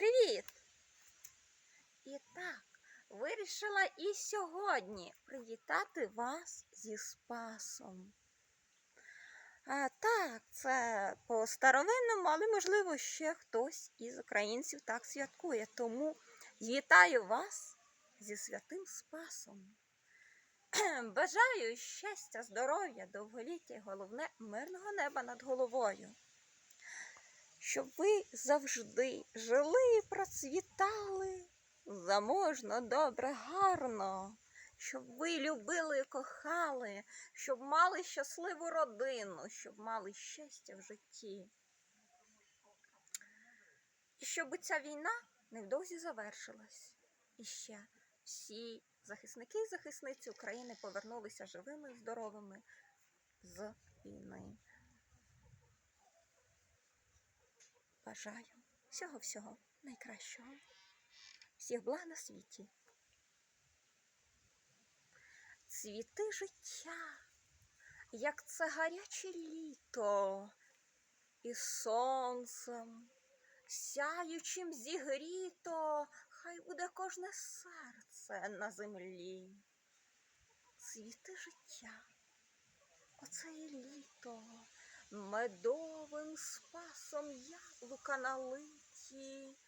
Привіт! І так, вирішила і сьогодні привітати вас зі Спасом. А, так, це по старовинному, але можливо ще хтось із українців так святкує. Тому вітаю вас зі святим Спасом. Бажаю щастя, здоров'я, довголіття і головне мирного неба над головою. Щоб ви завжди жили і процвітали заможно, добре, гарно, щоб ви любили і кохали, щоб мали щасливу родину, щоб мали щастя в житті. І щоб ця війна невдовзі завершилась. І ще всі захисники і захисниці України повернулися живими і здоровими з війни. Бажаю всього-всього найкращого. Всіх благ на світі. Цвіти життя, як це гаряче літо, і сонцем, сяючим зігріто, хай буде кожне серце на землі. Цвіти життя, оце і літо медовим спасом яблука налиті,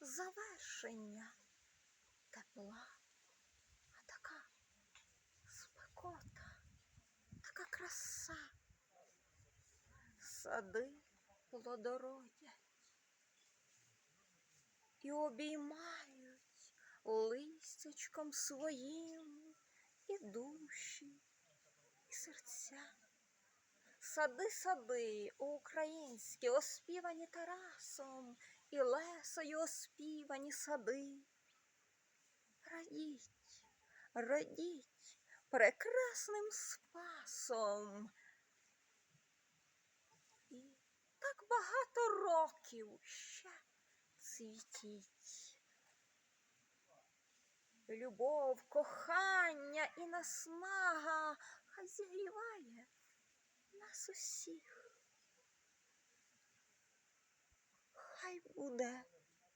завершення тепла, а така спекота, така краса, сади плодородять і обіймають листячком своїм і душі, і серця. Сади, сади, українські, оспівані Тарасом і Лесою оспівані сади. Радіть, радіть прекрасним спасом. І так багато років ще цвітіть. Любов, кохання і наснага хай зігріває нас усіх. Хай буде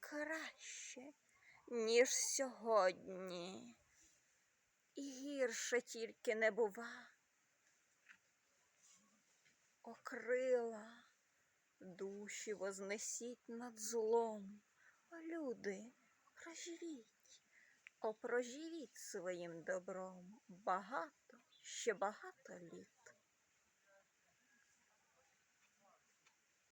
краще, ніж сьогодні, і гірше тільки не бува. Окрила душі вознесіть над злом. О, люди, проживіть, о, проживіть своїм добром багато, ще багато літ.